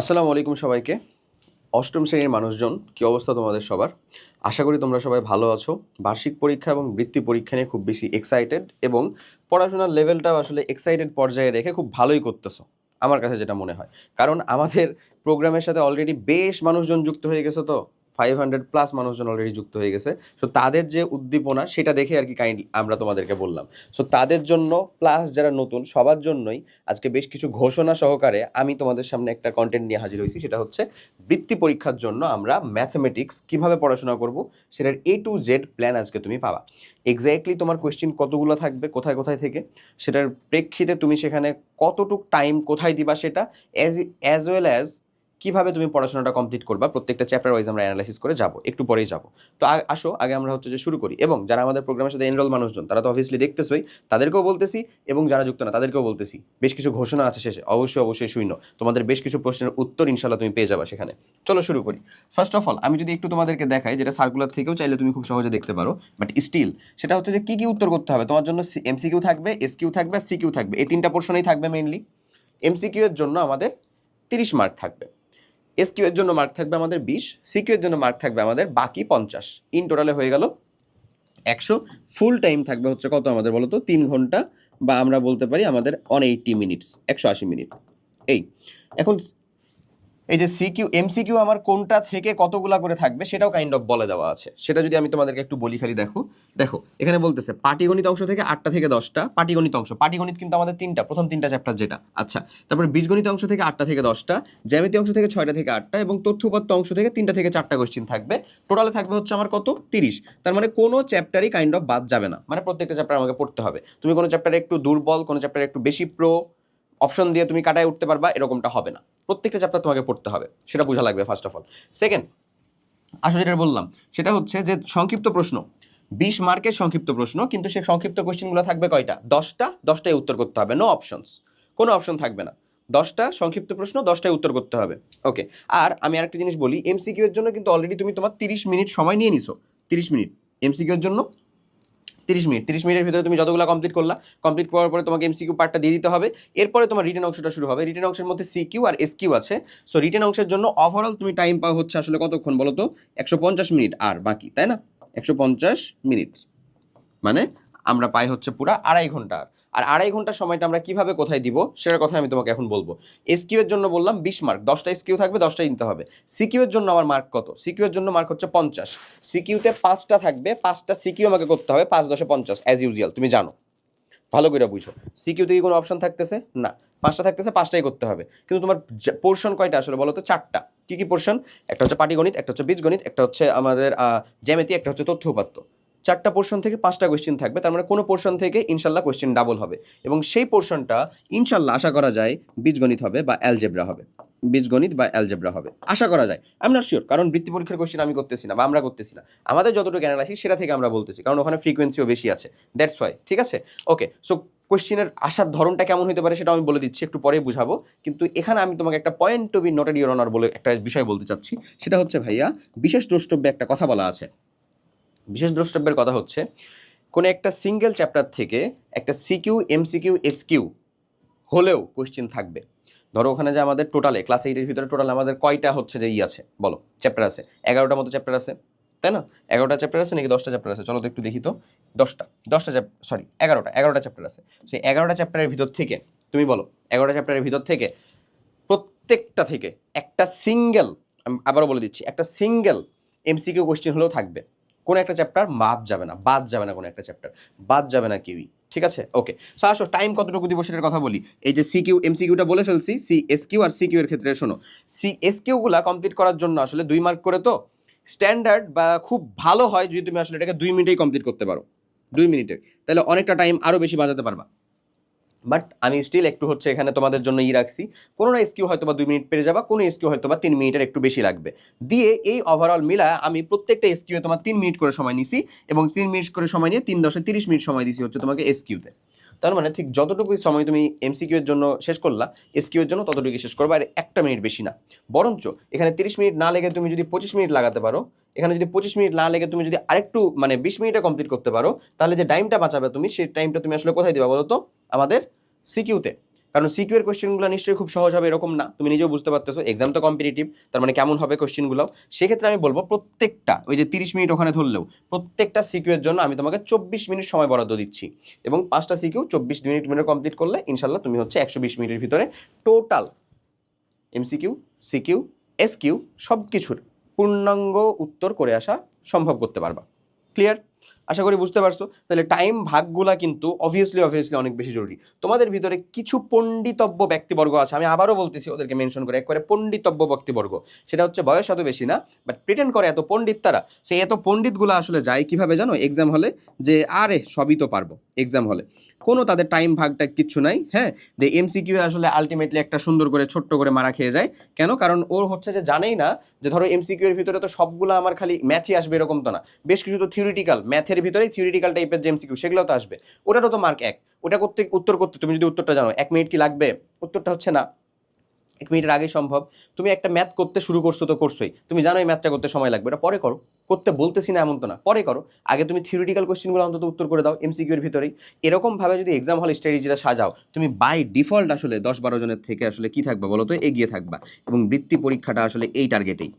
আসসালামু আলাইকুম সবাইকে। অষ্টম শ্রেণির মানুষজন, কি অবস্থা তোমাদের সবার? আশা করি তোমরা সবাই ভালো আছো। বার্ষিক পরীক্ষা এবং বৃত্তি পরীক্ষা নিয়ে খুব বেশি এক্সাইটেড এবং পড়াশোনার লেভেলটাও আসলে এক্সাইটেড পর্যায়ে রেখে খুব ভালোই করতেছো, আমার কাছে যেটা মনে হয়। কারণ আমাদের প্রোগ্রামের সাথে অলরেডি বেশ মানুষজন যুক্ত হয়ে গেছে তো। ফাইভ হান্ড্রেড প্লাস মানুষজন অলরেডি যুক্ত হয়ে গেছে। সো তাদের যে উদ্দীপনা, সেটা দেখে আর কি কাইন্ড আমরা তোমাদেরকে বললাম। সো তাদের জন্য প্লাস যারা নতুন, সবার জন্যই আজকে বেশ কিছু ঘোষণা সহকারে আমি তোমাদের সামনে একটা কন্টেন্ট নিয়ে হাজির হয়েছি। সেটা হচ্ছে বৃত্তি পরীক্ষার জন্য আমরা ম্যাথমেটিক্স কীভাবে পড়াশোনা করব, সেটার এ টু জেড প্ল্যান আজকে তুমি পাবা। এক্স্যাক্টলি তোমার কোয়েশ্চেন কতগুলো থাকবে, কোথায় কোথায় থেকে, সেটার প্রেক্ষিতে তুমি সেখানে কতটুক টাইম কোথায় দিবা সেটা অ্যাজ অ্যাজ ওয়েল অ্যাজ কীভাবে তুমি পড়াশোনাটা কমপ্লিট করবা, প্রত্যেকটা চ্যাপ্টার ওয়াইজ আমরা অ্যানালাইসিস করে যাব, একটু পরেই যাব। তো আসো, আগে আমরা হচ্ছে যে শুরু করি। এবং যারা আমাদের প্রোগ্রামের সাথে এনরোল মানুষজন, তারা তো অবভিয়াসলি দেখতেছই, তাদেরকেও বলতেছি এবং যারা যুক্ত না, তাদেরকেও বলতেছি। বেশ কিছু ঘোষণা আছে শেষে, অবশ্যই অবশ্যই শূন্য। তোমাদের বেশ কিছু প্রশ্নের উত্তর ইনশাল্লাহ তুমি পেয়ে যাবা সেখানে। চলো শুরু করি। ফার্স্ট অফ অল আমি যদি একটু তোমাদেরকে দেখাই, যেটা সার্কুলার থেকেও চাইলে তুমি খুব সহজে দেখতে পারো বাট স্টিল সেটা হচ্ছে যে কী কী উত্তর করতে হবে? তোমার জন্য এমসিকিউ থাকবে এসকিউ থাকবে সিকিউ থাকবে। এই তিনটা পোর্শনেই থাকবে মেইনলি এমসিকিউ এর জন্য আমাদের তিরিশ মার্ক থাকবে। এসকিউ এর জন্য মার্ক থাকবে আমাদের বিশ সিকিউ এর জন্য মার্ক থাকবে আমাদের বাকি পঞ্চাশ। ইন টোটালে হয়ে গেল একশো। ফুল টাইম থাকবে হচ্ছে কত আমাদের বলো তো? তিন ঘণ্টা বা আমরা বলতে পারি আমাদের অন এইটি মিনিটস একশো আশি মিনিট এই, এখন এই যে সিকিউ এমসিকিউ আমার কোনটা থেকে কতগুলা করে থাকবে সেটাও কাইন্ড অফ বলে দেওয়া আছে। সেটা যদি আমি তোমাদেরকে একটু বলি খালি দেখো। দেখো, এখানে বলতেছে পাটিগণিত অংশ থেকে আটটা থেকে দশটা, পাটিগণিত অংশ। পাটিগণিত কিন্তু আমাদের তিনটা, প্রথম তিনটা চ্যাপ্টার যেটা। আচ্ছা তারপরে বীজগণিত অংশ থেকে আটটা থেকে দশটা, জ্যামিতি অংশ থেকে ছয়টা থেকে আটটা এবং তথ্যপত্র অংশ থেকে তিনটা থেকে চারটা কোশ্চিন থাকবে। টোটালে থাকবে হচ্ছে আমার কত? তিরিশ। তার মানে কোনো চ্যাপ্টারই কাইন্ড অফ বাদ যাবে না। মানে প্রত্যেকটা চ্যাপ্টার আমাকে পড়তে হবে। তুমি কোনো চ্যাপ্টারে একটু দুর্বল, কোনো চ্যাপ্টারে একটু বেশি প্রো অপশন দিয়ে তুমি কাটায় উঠতে পারবা, এরকমটা হবে না। প্রত্যেকটা চ্যাপ্টার তোমাকে পড়তে হবে, সেটা বোঝা লাগবে ফার্স্ট অফ অল সেকেন্ড আসলে যেটা বললাম, সেটা হচ্ছে যে সংক্ষিপ্ত প্রশ্ন। বিশ মার্কের সংক্ষিপ্ত প্রশ্ন, কিন্তু সে সংক্ষিপ্ত কোশ্চেনগুলো থাকবে কয়টা? দশটা, দশটায় উত্তর করতে হবে নো অপশনস কোনো অপশন থাকবে না। দশটা সংক্ষিপ্ত প্রশ্ন, দশটায় উত্তর করতে হবে। ওকে আর আমি আরেকটা জিনিস বলি এমসিকিউ এর জন্য কিন্তু অলরেডি তুমি তোমার তিরিশ মিনিট সময় নিয়ে নিছো। তিরিশ মিনিট। এমসিকিউ এর জন্য তিরিশ মিনিট, তিরিশ মিনিটের ভিতরে তুমি যতগুলো কমপ্লিট করলা কমপ্লিট করার পরে তোমাকে এমসিকিউ পার্টটা দিয়ে দিতে হবে। এরপরে তোমার রিটেন অংশটা শুরু হবে। রিটেন অংশের মধ্যে সিকিউ আর এসকিউ আছে। সো রিটেন অংশের জন্য ওভারঅল তুমি টাইম পাও হচ্ছে আসলে কতক্ষণ বলো তো? একশো পঞ্চাশ মিনিট আর বাকি, তাই না? একশো পঞ্চাশ মিনিট। মানে আমরা পাই হচ্ছে পুরা আড়াই ঘণ্টা। আর। আড়াই ঘণ্টার সময়টা আমরা কীভাবে কোথায় দিব, সেটার কথা আমি তোমাকে এখন বলব। এসকিউ এর জন্য বললাম বিশ মার্ক দশটা এসকিউ থাকবে দশটাই নিতে হবে। সিকিউ এর জন্য আমার মার্ক কত? সিকিউ এর জন্য মার্ক হচ্ছে পঞ্চাশ। সিকিউতে পাঁচটা থাকবে, পাঁচটা সিকিউ আমাকে করতে হবে পাঁচ দশে পঞ্চাশ অ্যাজ ইউজুয়াল তুমি জানো। ভালো করে বুঝো। সিকিউতে কি কোনো অপশন থাকতেছে? না। পাঁচটা থাকতেছে, পাঁচটাই করতে হবে। কিন্তু তোমার পোর্শন কয়টা আসলে বলো তো? চারটা। কি কি পোর্শন একটা হচ্ছে পাটিগণিত, একটা হচ্ছে বীজগণিত, একটা হচ্ছে আমাদের জ্যামিতি, একটা হচ্ছে তথ্য উপাত্ত। চারটা পোর্শন থেকে পাঁচটা কোয়েশ্চেন থাকবে। তার মানে কোনো পোর্শন থেকে ইনশাল্লাহ কোয়েশ্চেন ডাবল হবে। এবং সেই পোর্শনটা ইনশাল্লাহ আশা করা যায় বীজগণিত হবে বা অ্যালজেব্রা হবে। বীজগণিত বা অ্যালজেব্রা হবে। আশা করা যায়। আমি নট শিওর কারণ বৃত্তি পরীক্ষার কোয়েশ্চেন আমি করতেছি না বা আমরা করতেছি না। আমাদের যতটুকু অ্যানালাইসিস সেটা থেকে আমরা বলতেছি, কারণ ওখানে ফ্রিকোয়েন্সিও বেশি আছে। দ্যাটস ওয়াই ঠিক আছে? ওকে সো কোয়েশ্চেনের আসার ধরনটা কেমন হতে পারে সেটা আমি বলে দিচ্ছি, একটু পরে বুঝাবো। কিন্তু এখানে আমি তোমাকে একটা point to be noted your honour বলে একটা বিষয় বলতে চাচ্ছি। সেটা হচ্ছে ভাইয়া, বিশেষ দ্রষ্টব্যে একটা কথা বলা আছে। বিশেষ দ্রষ্টব্যের কথা হচ্ছে, কোনো একটা সিঙ্গেল চ্যাপ্টার থেকে একটা সিকিউ এমসিকিউ এসকিউ হলেও কোয়েশ্চেন থাকবে। ধরো ওখানে যে আমাদের টোটালে ক্লাস এইটের ভিতরে টোটাল আমাদের কয়টা হচ্ছে যে ই আছে? বলো চ্যাপ্টার আছে। এগারোটা মতো চ্যাপ্টার আছে, তাই না? এগারোটা চ্যাপ্টার আছে নাকি দশটা চ্যাপ্টার আছে? চলো তো একটু দেখি তো। দশটা দশটা সরি এগারোটা এগারোটা চ্যাপ্টার আছে। সেই এগারোটা চ্যাপ্টারের ভিতর থেকে, তুমি বলো, এগারোটা চ্যাপ্টারের ভিতর থেকে প্রত্যেকটা থেকে একটা সিঙ্গেল আবারও বলে দিচ্ছি, একটা সিঙ্গেল এমসিকিউ কোশ্চেন হলেও থাকবে। কোনো একটা চ্যাপ্টার মাপ যাবে না, বাদ যাবে না কোনো একটা চ্যাপ্টার বাদ যাবে না কেউই, ঠিক আছে? ওকে সো আসো টাইম কতটুকু দিব সেটার কথা বলি। এই যে সি সিকিউ এমসিকিউটা বলে ফেলছি সি এস কিউ আর সি কিউ এর ক্ষেত্রে শোনো সি এস এসকিউগুলা কমপ্লিট করার জন্য আসলে দুই মার্ক করে তো স্ট্যান্ডার্ড বা খুব ভালো হয় যদি তুমি আসলে এটাকে দুই মিনিটেই কমপ্লিট করতে পারো, দুই মিনিটের, তাহলে অনেকটা টাইম আরও বেশি বাজাতে পারবা। বাট আমি স্টিল একটু হচ্ছে এখানে তোমাদের জন্য ই রাখছি। কোনো না এসকিউ হয়তো বা দুই মিনিট পেরে যাবা, কোনো এসকিউ হয়তো বা তিন মিনিটের একটু বেশি লাগবে। দিয়ে এই ওভারঅল মিলা আমি প্রত্যেকটা এসকিউ তোমার তিন মিনিট করে সময় নিছি এবং তিন মিনিট করে সময় নিয়ে তিন দশে তিরিশ মিনিট সময় দিছি হচ্ছে তোমাকে এসকিউতে তার মানে ঠিক যতটুকু সময় তুমি এমসিকিউ এর জন্য শেষ করলা এসকিউ এর জন্য ততটুকু শেষ করবা, আর একটা মিনিট বেশি না। বরঞ্চ এখানে তিরিশ মিনিট না লেগে তুমি যদি পঁচিশ মিনিট লাগাতে পারো এখানে যদি পঁচিশ মিনিট না লেগে তুমি যদি আরেকটু মানে বিশ মিনিটে কমপ্লিট করতে পারো, তাহলে যে টাইমটা বাঁচাবে তুমি, সেই টাইমটা তুমি আসলে কোথায় দিবা বলো তো। আমাদের সিকিউতে কারণ সিকিউর কোয়েশ্চেনগুলো নিশ্চয়ই খুব সহজ হবে, এরকম না। তুমি নিজেও বুঝতে পারতেছো এক্সাম তো কম্পিটিটিভ তার মানে কেমন হবে কোয়েশ্চেনগুলো সেক্ষেত্রে আমি বলব প্রত্যেকটা, ওই যে তিরিশ মিনিট ওখানে ধরলেও, প্রত্যেকটা সিকিউর জন্য আমি তোমাকে চব্বিশ মিনিট সময় বরাদ্দ দিচ্ছি। এবং পাঁচটা সিকিউ চব্বিশ মিনিট মিনিট কমপ্লিট করলে, ইনশাল্লাহ তুমি হচ্ছে একশো বিশ মিনিটের ভিতরে টোটাল এমসিকিউ সিকিউ এসকিউ সব কিছুর পূর্ণাঙ্গ উত্তর করে আসা সম্ভব করতে পারবা। ক্লিয়ার আশা করি বুঝতে পারছ। তাহলে টাইম ভাগগুলা কিন্তু অবভিয়াসলি অবভিয়াসলি অনেক বেশি জরুরি। তোমাদের ভিতরে কিছু পণ্ডিতব্য ব্যক্তিবর্গ আছে, আমি আবারও বলতেছি ওদেরকে মেনশন করে, একবারে পণ্ডিতব্য ব্যক্তিবর্গ। সেটা হচ্ছে বয়স এত বেশি না বাট প্রিটেন্ড করে এত পণ্ডিত তারা। সেই এত পণ্ডিতগুলো আসলে যায় কীভাবে জানো? এক্সাম হলে যে, আরে, সবই তো পারব এক্সাম হলে। কোনো তাদের টাইম ভাগটা কিচ্ছু নাই হ্যাঁ? যে এমসিকিউ আসলে আলটিমেটলি একটা সুন্দর করে, ছোট্ট করে মারা খেয়ে যায়। কেন? কারণ ওর হচ্ছে যে জানেই না যে ধরো এমসিকিউ এর ভিতরে তো সবগুলো আমার খালি ম্যাথই আসবে এরকম তো না। বেশ কিছু তো থিওরিটিক্যাল ম্যাথের ভিতরেই থিওরিটিক্যাল টাইপের যে এমসিকিউ সেগুলো তো আসবে। ওটারও তো মার্ক এক। ওটা করতে, উত্তর করতে, তুমি যদি উত্তরটা জানো, এক মিনিট কি লাগবে? উত্তরটা হচ্ছে না। এক মিনিটের আগে সম্ভব। তুমি একটা ম্যাথ করতে শুরু করছ তো করছোই। তুমি জানো এই ম্যাথটা করতে সময় লাগবে। এটা পরে করো। করতে বলতেছি না এমন তো না। পরে করো। আগে তুমি থিওরিটিক্যাল কোয়েশ্চেনগুলো অন্তত উত্তর করে দাও এমসিকিউ এর ভিতরেই। এরকমভাবে যদি এক্সাম হল স্ট্র্যাটেজিটা সাজাও, তুমি বাই ডিফল্ট আসলে দশ বারো জনের থেকে আসলে কি থাকবে বলো তো? এগিয়ে থাকবা। এবং বৃত্তি পরীক্ষাটা আসলে এই টার্গেটেই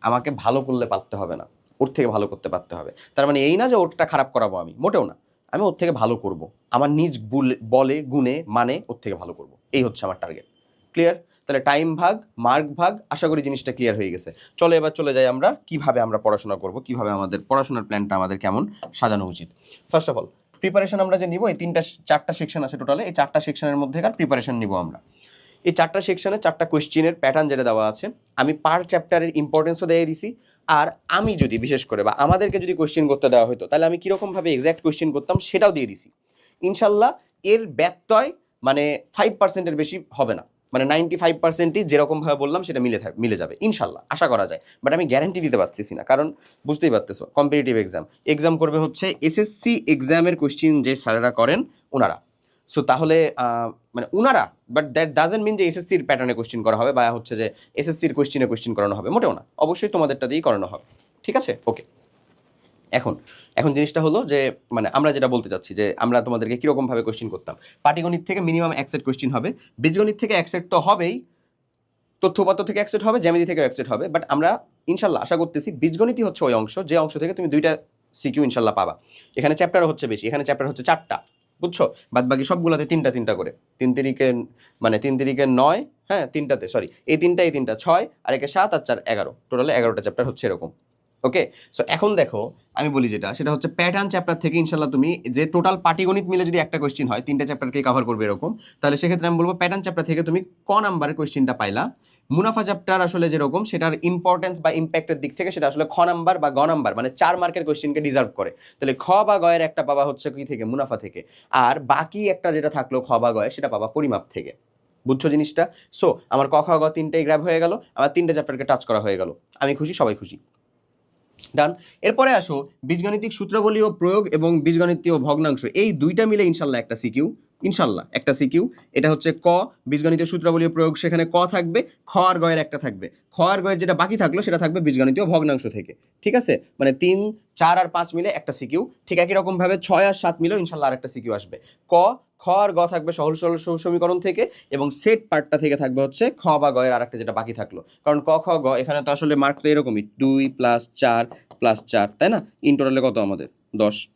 আমাকে ভালো করলে পারতে হবে না। ওর থেকে ভালো করতে পারতে হবে। তার মানে এই না যে ওরটা খারাপ করাবো আমি, মোটেও না। আমি ওর থেকে ভালো করব। আমার নিজ বুল- গুণে মানে ওর থেকে ভালো করব। এই হচ্ছে আমার টার্গেট ক্লিয়ার তাহলে টাইম ভাগ মার্ক ভাগ, আশা করি জিনিসটা ক্লিয়ার হয়ে গেছে। চলো এবার চলে যাই আমরা, কীভাবে আমরা পড়াশোনা করব, কীভাবে আমাদের পড়াশোনার প্ল্যানটা আমাদের কেমন সাজানো উচিত। ফার্স্ট অফ অল প্রিপারেশন আমরা যে নিব, এই তিনটা, চারটা সেকশন আছে টোটালে এই চারটা সেকশনের মধ্যেকার প্রিপারেশন নিব আমরা। এই চারটা সেকশনে চারটা কোয়েশ্চেনের প্যাটার্ন যেটা দেওয়া আছে, আমি পার চ্যাপ্টারের ইম্পর্টেন্সও দিয়ে দিছি আর আমি যদি, বিশেষ করে, বা আমাদেরকে যদি কোয়েশ্চেন করতে দেওয়া হতো তাহলে আমি কীরকমভাবে এক্স্যাক্ট কোয়েশ্চেন করতাম সেটাও দিয়ে দিছি। ইনশাল্লাহ এর ব্যত্যয় মানে ফাইভ পার্সেন্টের বেশি হবে না। মানে নাইনটি ফাইভ পার্সেন্টই যেরকমভাবে বললাম সেটা মিলে থাক, মিলে যাবে। ইনশাল্লাহ, আশা করা যায়। বাট আমি গ্যারান্টি দিতে পারতেছি না, কারণ বুঝতেই পারতেছো কম্পিটিটিভ এক্সাম এক্সাম করবে হচ্ছে এসএসসি এক্সামের কোয়েশ্চেন যে স্যারেরা করেন, ওনারা। সো তাহলে মানে উনারা বাট দ্যাট ডাজেন্ট মিন যে এসএসসির প্যাটার্নে কোয়েশ্চেন করা হবে বা হচ্ছে যে এসএসসির কোয়েশ্চেনে কোয়েশ্চেন করানো হবে, মোটেও না। অবশ্যই তোমাদেরটা দিয়েই করানো হবে। ঠিক আছে? ওকে এখন এখন জিনিসটা হলো যে মানে আমরা যেটা বলতে চাচ্ছি যে, আমরা তোমাদেরকে কীরকমভাবে কোয়েশ্চেন করতাম? পাটিগণিত থেকে মিনিমাম এক সেট কোয়েশ্চেন হবে, বীজগণিত থেকে এক সেট তো হবেই তথ্যপত্র থেকে অ্যাকসেট হবে, জ্যামিতি থেকে অ্যাকসেট হবে বাট আমরা ইনশাল্লাহ আশা করতেছি বীজগণিতই হচ্ছে ওই অংশ, যে অংশ থেকে তুমি দুইটা সিকিউ ইনশাল্লাহ পাবা। এখানে চ্যাপ্টার হচ্ছে বেশি, এখানে চ্যাপ্টার হচ্ছে চারটা। বুঝছ? বাদ বাকি সবগুলোতে তিনটা তিনটা করে। তিন তিরিকে মানে তিন তিরিকে নয় হ্যাঁ তিনটাতে সরি এই তিনটা এই তিনটা, ছয়, আর একে সাত আর চার, এগারো। টোটালে এগারোটা চ্যাপ্টার হচ্ছে এরকম। ওকে সো এখন দেখো, আমি বলি যেটা, সেটা হচ্ছে প্যাটার্ন চ্যাপ্টার থেকে ইনশাল্লাহ তুমি যে টোটাল পাটিগণিত মিলে যদি একটা কোয়েশ্চেন হয়, তিনটা চ্যাপ্টারকে কভার করবে এরকম, তাহলে সেক্ষেত্রে আমি বলব প্যাটার্ন চ্যাপ্টার থেকে তুমি ক নাম্বারের কোয়েশ্চেনটা পাইলা। মুনাফা চ্যাপ্টার আসলে যেরকম, সেটার ইম্পর্টেন্স বা ইম্প্যাক্টের দিক থেকে সেটা আসলে খ নাম্বার বা গ নাম্বার মানে চার মার্কের কোয়েশ্চেনকে ডিজার্ভ করে। তাহলে খ বা গয়ের একটা পাবা হচ্ছে কি থেকে? মুনাফা থেকে। আর বাকি একটা যেটা থাকল খ বা গয়ে সেটা পাবা পরিমাপ থেকে। বুঝছ জিনিসটা? সো আমার ক, খ, গ তিনটেই গ্র্যাব হয়ে গেল, আমার তিনটে চ্যাপ্টারকে টাচ করা হয়ে গেল। আমি খুশি, সবাই খুশি। ডান এরপরে আসো, বীজগণিতিক সূত্রাবলী ও প্রয়োগ এবং বীজগণিতীয় ভগ্নাংশ, এই দুইটা মিলে ইনশাল্লাহ একটা সিকিউ ইনশাল্লাহ, একটা সিকিউ এটা হচ্ছে ক, বীজগণিতীয় সূত্রাবলীয় প্রয়োগ, সেখানে ক থাকবে, খ আর গয়ের একটা থাকবে। খ আর গয়ের যেটা বাকি থাকল, সেটা থাকবে বীজগণিতীয় ভগ্নাংশ থেকে, ঠিক আছে? মানে তিন, চার আর পাঁচ মিলে একটা সিকিউ ঠিক একই রকম ভাবে ছয় আর সাত মিলেও ইনশাল্লাহ আর একটা সিকিউ আসবে। ক, খ আর গ থাকবে সহল সরল সম- সমীকরণ থেকে, এবং সেট পার্টটা থেকে থাকবে হচ্ছে খ বা গয়ের আর একটা যেটা বাকি থাকল। কারণ ক, খ, গ, এখানে তো আসলে মার্ক তো এরকমই, দুই প্লাস চার প্লাস চার, তাই না? ইন টোটালে কত আমাদের? দশ।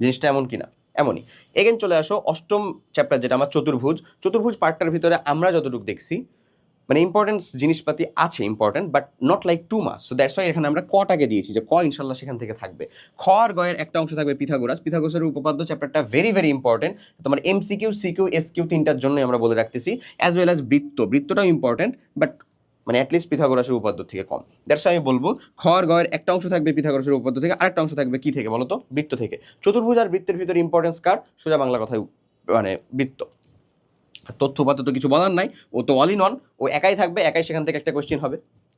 জিনিসটা এমন কিনা? এমনই। এগেন চলে আসো, অষ্টম চ্যাপ্টার যেটা আমার চতুর্ভুজ। চতুর্ভুজ পার্টটার ভিতরে আমরা যতটুকু দেখছি মানে ইম্পর্টেন্স জিনিসপাতি আছে important but not like too much so that's why এখানে আমরা কটাকে দিয়েছি যে ক ইনশাল্লাহ সেখান থেকে থাকবে। খ আর গয়ের একটা অংশ থাকবে পিথাগোরাস। পিথাগোরাসের উপপাদ্য চ্যাপ্টারটা ভেরি ভেরি ইম্পর্টেন্ট তোমার এমসিকিউ সিকিউ এসকিউ তিনটার জন্যই আমরা বলে রাখতেছি অ্যাজ ওয়েল অ্যাজ বৃত্ত। বৃত্তটাও ইম্পর্টেন্ট বাট মানে অ্যাটলিস্ট পিথাগোরাসের উপপাদ্য থেকে কম। দ্যাটস আমি বলব খ আর গয়ের একটা অংশ থাকবে পিথাগোরাসের উপপাদ্য থেকে, আরেকটা অংশ থাকবে কি থেকে বলতো? বৃত্ত থেকে। চতুর্ভুজ আর বৃত্তের ভিতরে ইম্পর্টেন্স কার? সোজা বাংলা কথায় মানে বৃত্ত। তথ্য উপাত্ত তো কিছু বলার নাই, ও তো অল ইন অন ও একাই থাকবে, একাই সেখান থেকে একটা কোয়েশ্চেন হবে।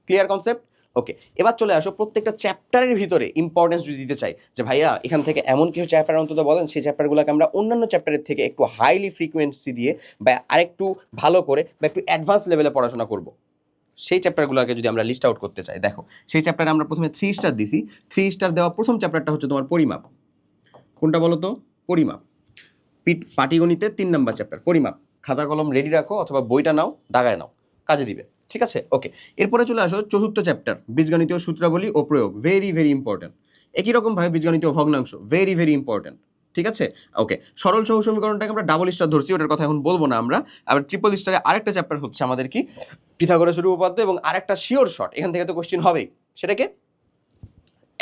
ক্লিয়ার কনসেপ্ট ওকে এবার চলে আসো প্রত্যেকটা চ্যাপ্টারের ভিতরে ইম্পর্টেন্স যদি দিতে চাই, যে ভাইয়া, এখান থেকে এমন কিছু চ্যাপ্টার অন্তত বলেন, সেই চ্যাপ্টারগুলোকে আমরা অন্যান্য চ্যাপ্টারের থেকে একটু হাইলি ফ্রিকোয়েন্সি দিয়ে বা আরেকটু ভালো করে বা একটু অ্যাডভান্স লেভেলে পড়াশোনা করব। সেই চ্যাপ্টারগুলোকে যদি আমরা লিস্ট আউট করতে চাই, দেখো, সেই চ্যাপ্টারে আমরা প্রথমে থ্রি স্টার দিছি। থ্রি স্টার দেওয়া প্রথম চ্যাপ্টারটা হচ্ছে তোমার পরিমাপ। কোনটা বলো তো? পরিমাপ। পিট পাটিগণিতের তিন নম্বর চ্যাপ্টার পরিমাপ। খাতা, কলম রেডি রাখো অথবা বইটা নাও, দাগায় নাও, কাজে দিবে। ঠিক আছে? ওকে এরপরে চলে আসো চতুর্থ চ্যাপ্টার বীজগণিতীয় সূত্রাবলী ও প্রয়োগ। ভেরি ভেরি ইম্পর্টেন্ট একই রকমভাবে বীজগণিতীয় ভগ্নাংশ ভেরি ভেরি ইম্পর্টেন্ট ঠিক আছে? ওকে সরল সহ সমীকরণটাকে আমরা ডাবল স্টার ধরছি, ওটার কথা এখন বলব না আমরা। আবার ট্রিপল স্টারে আরেকটা চ্যাপ্টার হচ্ছে আমাদের কি? পিথাগোরাসের উপপাদ্য এবং আরেকটা শিওর শট এখান থেকে তো কোশ্চেন হবেই। সেটাকে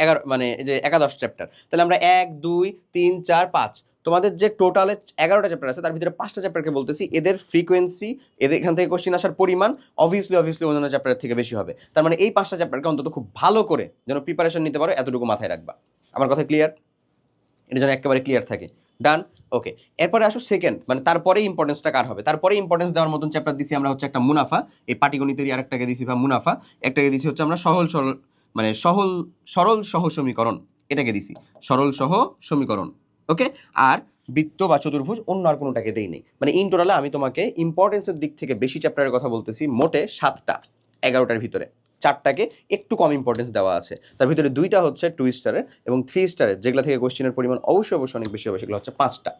এগারো মানে যে একাদশ চ্যাপ্টার তাহলে আমরা এক, দুই, তিন, চার, পাঁচ। তোমাদের যে টোটালে এগারোটা চ্যাপ্টার আছে, তার ভিতরে পাঁচটা চ্যাপ্টারকে বলতেছি। এদের ফ্রিকোয়েন্সি এদের এখান থেকে কোশ্চেন আসার পরিমাণ অবভিয়াসলি অবভিয়াসলি অন্যান্য চ্যাপ্টারের থেকে বেশি হবে। তার মানে এই পাঁচটা চ্যাপ্টারকে অন্তত খুব ভালো করে যেন প্রিপারেশন নিতে পারো, এতটুকু মাথায় রাখবা। আমার কথা ক্লিয়ার এটা যেন একেবারে ক্লিয়ার থাকে। ডান ওকে এরপরে আসো সেকেন্ড মানে তারপরে ইম্পর্টেন্সটা কার হবে? তারপরে ইম্পর্টেন্স দেওয়ার মতন চ্যাপ্টার দিছি আমরা হচ্ছে একটা মুনাফা। এই পাটিগণিতেরই আরেকটাকে দিছি বা মুনাফা। একটাকে দিছি হচ্ছে আমরা সহল সরল মানে সহল, সরল সহ সমীকরণ। এটাকে দিছি, সরল সহ সমীকরণ ওকে আর বৃত্ত বা চতুর্ভুজ অন্য আর কোনোটাকে দেই নেই। মানে ইন টোটালে আমি তোমাকে ইম্পর্টেন্সের দিক থেকে বেশি চ্যাপ্টারের কথা বলতেছি মোটে সাতটা, এগারোটার ভিতরে। চারটাকে একটু কম ইম্পর্টেন্স দেওয়া আছে। তার ভিতরে দুইটা হচ্ছে টু স্টারের এবং থ্রি স্টারের যেগুলো থেকে কোশ্চেনের পরিমাণ অবশ্যই অবশ্যই অনেক বেশি হবে, সেগুলো হচ্ছে পাঁচটা।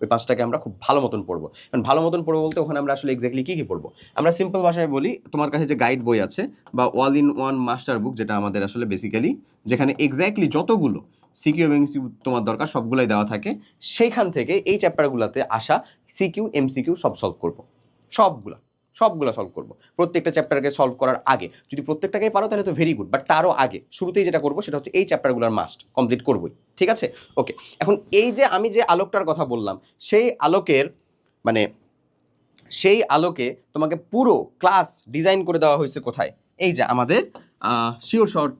ওই পাঁচটাকে আমরা খুব ভালো মতন পড়ব। কারণ ভালো মতন পড়ব বলতে ওখানে আমরা আসলে এক্স্যাক্টলি কী কী পড়ব? আমরা সিম্পল ভাষায় বলি, তোমার কাছে যে গাইড বই আছে বা all in one master book যেটা আমাদের আসলে বেসিক্যালি যেখানে এক্স্যাক্টলি যতগুলো সিকিউ এবং তোমার দরকার সবগুলাই দেওয়া থাকে, সেইখান থেকে এই চ্যাপ্টারগুলোতে আসা সিকিউ এমসিকিউ সব সলভ করব। সবগুলা। সবগুলো সলভ করব। প্রত্যেকটা চ্যাপ্টারকে সলভ করার আগে। যদি প্রত্যেকটাকেই পারো, তাহলে তো ভেরি গুড বাট তারও আগে। শুরুতেই যেটা করব, সেটা হচ্ছে এই চ্যাপ্টারগুলোর মাস্ট কমপ্লিট করবোই। ঠিক আছে? ওকে এখন এই যে আমি যে আলোকটার কথা বললাম, সেই আলোকের মানে সেই আলোকে তোমাকে পুরো ক্লাস ডিজাইন করে দেওয়া হয়েছে কোথায়? এই যে আমাদের sure short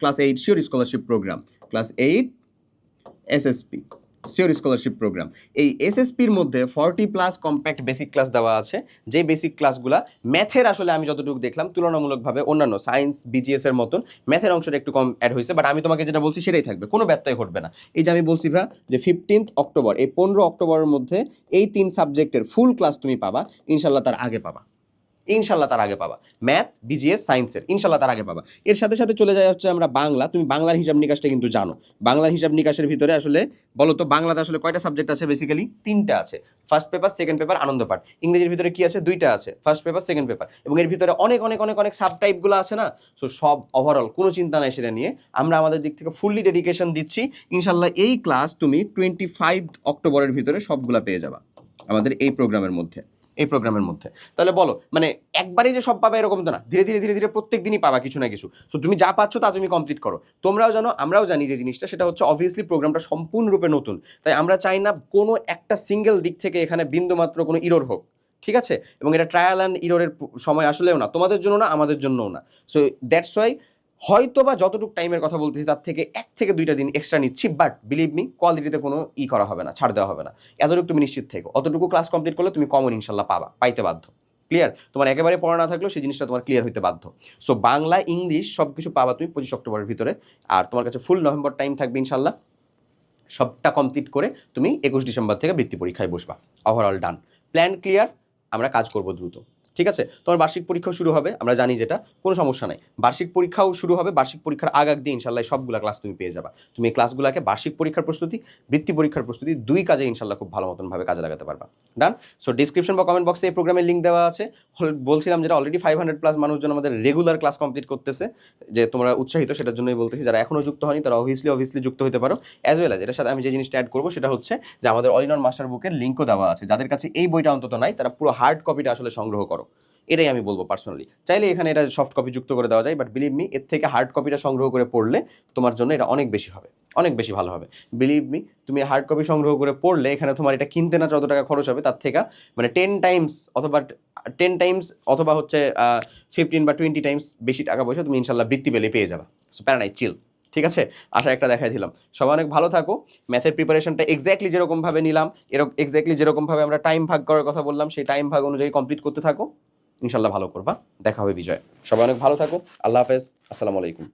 class eight sure scholarship program class eight SSP sure scholarship program এই এসএসপির মধ্যে forty plus compact basic class দেওয়া আছে। যে বেসিক ক্লাসগুলো ম্যাথের আসলে আমি যতটুকু দেখলাম, তুলনামূলকভাবে অন্যান্য সায়েন্স বিজিএস এর মতন ম্যাথের অংশটা একটু কম অ্যাড হয়েছে বাট আমি তোমাকে যেটা বলছি সেটাই থাকবে, কোনো ব্যত্যয় ঘটবে না। এই যে আমি বলছি ভা যে ফিফটিন্থ অক্টোবর এই পনেরো অক্টোবরের মধ্যে এই তিন সাবজেক্টের ফুল ক্লাস তুমি পাবা ইনশাল্লাহ তার আগে পাবা। ইনশাল্লাহ তার আগে পাবা। ম্যাথ, বিজিএস, সায়েন্সের ইনশাল্লাহ তার আগে পাবা। এর সাথে সাথে চলে যায় হচ্ছে আমরা বাংলা। তুমি বাংলার হিসাব নিকাশটা কিন্তু জানো। বাংলার হিসাব নিকাশের ভিতরে আসলে বলো তো বাংলাতে আসলে কয়টা সাবজেক্ট আছে বেসিক্যালি তিনটা আছে। ফার্স্ট পেপার সেকেন্ড পেপার আনন্দ পাঠ। ইংরেজির ভিতরে কি আছে? দুইটা আছে। ফার্স্ট পেপার সেকেন্ড পেপার এবং এর ভিতরে অনেক অনেক অনেক অনেক সাব টাইপগুলো আছে না? সো সব ওভারঅল কোনো চিন্তা নাই সেটা নিয়ে। আমরা আমাদের দিক থেকে ফুললি ডেডিকেশন দিচ্ছি। ইনশাল্লাহ এই ক্লাস তুমি টোয়েন্টি ফাইভ অক্টোবরের ভিতরে সবগুলা পেয়ে যাবা। আমাদের এই প্রোগ্রামের মধ্যে। এই প্রোগ্রামের মধ্যে। তাহলে বলো মানে একবারেই যে সব পাবে এরকম তো না। ধীরে ধীরে ধীরে ধীরে প্রত্যেক দিনই পাবা কিছু না কিছু। সো তুমি যা পাচ্ছ তা তুমি কমপ্লিট করো। তোমরাও জানো, আমরাও জানি যে জিনিসটা, সেটা হচ্ছে অবভিয়াসলি প্রোগ্রামটা সম্পূর্ণরূপে নতুন। তাই আমরা চাই না কোনো একটা সিঙ্গেল দিক থেকে এখানে বিন্দুমাত্র কোনো ইরোর হোক। ঠিক আছে? এবং এটা ট্রায়াল অ্যান্ড ইরোরের সময় আসলেও না। তোমাদের জন্য না, আমাদের জন্যও না। সো দ্যাটস ওয়াই হয়তো বা যতটুকু টাইমের কথা বলতেছি, তার থেকে এক থেকে দুইটা দিন এক্সট্রা নিচ্ছি বাট বিলিভ মি কোয়ালিটিতে কোনো ই করা হবে না, ছাড় দেওয়া হবে না। এতটুকু তুমি নিশ্চিত থেকো। অতটুকু ক্লাস কমপ্লিট করলে তুমি কমন ইনশাল্লাহ পাবা, পাইতে বাধ্য। ক্লিয়ার তোমার একেবারে পড়া না থাকলেও সেই জিনিসটা তোমার ক্লিয়ার হইতে বাধ্য। সো বাংলা, ইংলিশ সব কিছু পাবা তুমি পঁচিশ অক্টোবরের ভিতরে। আর তোমার কাছে ফুল নভেম্বর টাইম থাকবে ইনশাল্লাহ। সবটা কমপ্লিট করে তুমি একুশ ডিসেম্বর থেকে বৃত্তি পরীক্ষায় বসবা। ওভারঅল ডান প্ল্যান ক্লিয়ার আমরা কাজ করব দ্রুত। ঠিক আছে? তোমার বার্ষিক পরীক্ষাও শুরু হবে, আমরা জানি যেটা, কোনো সমস্যা নাই। বার্ষিক পরীক্ষাও শুরু হবে, বার্ষিক পরীক্ষার আগ দিয়ে ইনশাল্লাহ সবগুলো ক্লাস তুমি পেয়ে যাবা। তুমি এই ক্লাসগুলোকে বার্ষিক পরীক্ষার প্রস্তুতি, বৃত্তি পরীক্ষার প্রস্তুতি, দুই কাজে ইনশাল্লাহ খুব ভালো মতনভাবে কাজে লাগাতে পারবা। ডান সো ডিসক্রিপশন বা কমেন্ট বক্সে এই প্রোগ্রামের লিঙ্ক দেওয়া আছে। বলছিলাম যেটা অলরেডি ফাইভ হান্ড্রেড প্লাস মানুষজন আমাদের রেগুলার ক্লাস কমপ্লিট করতেছে, যে তোমরা উৎসাহিত, সেটার জন্যই বলতেছি। যারা এখনও যুক্ত হয়নি, তারা অবভিয়াসলি অবভিয়াসলি যুক্ত হতে পারো। অ্যাজ ওয়েল অ্যাজ এটার সাথে আমি যে জিনিসটা অ্যাড করব, সেটা হচ্ছে যে আমাদের অল মাস্টার বুকের লিঙ্কও দেওয়া আছে। যাদের কাছে এই বইটা অন্তত নাই, তারা পুরো হার্ড কপিটা আসলে সংগ্রহ করো। এটাই আমি বলব পার্সোনালি চাইলে এখানে এটা সফট কপি যুক্ত করে দেওয়া যায় বাট বিলিভ মি এর থেকে হার্ড কপিটা সংগ্রহ করে পড়লে তোমার জন্য এটা অনেক বেশি হবে, অনেক বেশি ভালো হবে। বিলিভ মি তুমি হার্ড কপি সংগ্রহ করে পড়লে এখানে তোমার এটা কিনতে না যত টাকা খরচ হবে তার থেকে মানে টেন টাইমস অথবা টেন টাইমস অথবা হচ্ছে ফিফটিন বা টোয়েন্টি টাইমস বেশি টাকা পয়সা তুমি ইনশাল্লাহ বৃত্তি পেলে পেয়ে যাবে। সো প্যারানাই চিল ঠিক আছে? আশা একটা দেখাই দিলাম। সবাই অনেক ভালো থাকো। ম্যাথের প্রিপারেশনটা এক্স্যাক্টলি যেরকমভাবে নিলাম এরকম এক্স্যাক্টলি যেরকমভাবে আমরা টাইম ভাগ করার কথা বললাম, সেই টাইম ভাগ অনুযায়ী কমপ্লিট করতে থাকো। ইনশাল্লাহ ভালো করবা। দেখা হবে বিজয়। সবাই অনেক ভালো থাকো আল্লাহ হাফেজ। আসসালামু আলাইকুম।